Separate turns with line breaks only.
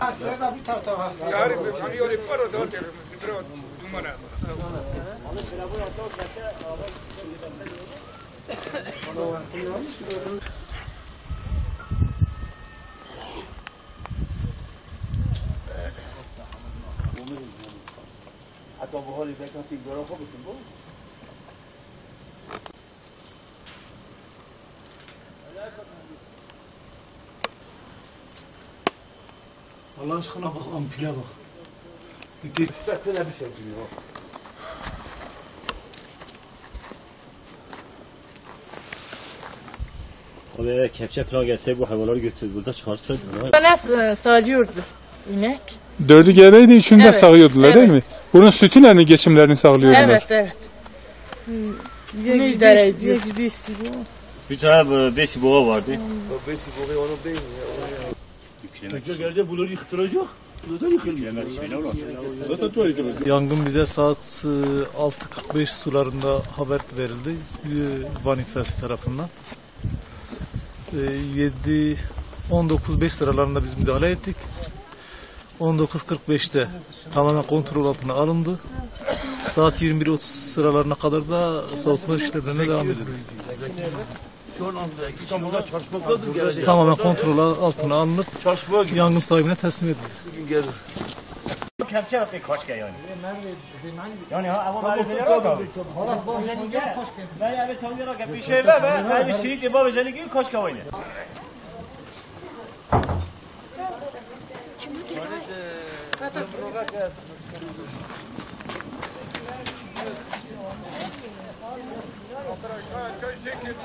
Ah, svega butarta
ha. Jari, mi oni prvo dođe, prvo dumana.
Oni se nabuja to, da se... A to boholi bekna
Allah aşkına bak ampule bak. Geç.
Üstette bir şey duruyor.
Abi eve kepçe falan gelse bu hayvanları götürür burada çıkarsaydı.
Bana e, sağlıyordu inek.
Dördü gereydi içinde
evet,
sağıyordular evet. değil mi? Bunun sütüyle geçimlerini sağlıyordular.
Evet evet. Bunu idare ediyor.
Bir tane e, besi boğa vardı.
O besi boğa onun değil mi?
Yüklemek geldi bunları yıktıracak. Zaten yıkılmıyor. Zaten tuvalet yıkılacak.
Yangın bize saat e, 6.45 sularında haber verildi e, Van İtfaiyesi tarafından. E, 7 19.5 sıralarında biz müdahale ettik. 19.45'te tamamen kontrol altına alındı. Saat 21.30 sıralarına kadar da soğutma işlemlerine devam ediyor.
Şu an İstanbul'da çalışmaktadır gelecek.
Tamamen kontrol altına alınıp
Çalışmaya
yangın sahibine teslim edildi.
gelir.
Kepçe bak kaç yani. Yani ha ama ben de yok. Ben yani tanıyarak bir şey var ben aynı şeyi de babacığını gibi kaç kavaydı.
Çay çekin.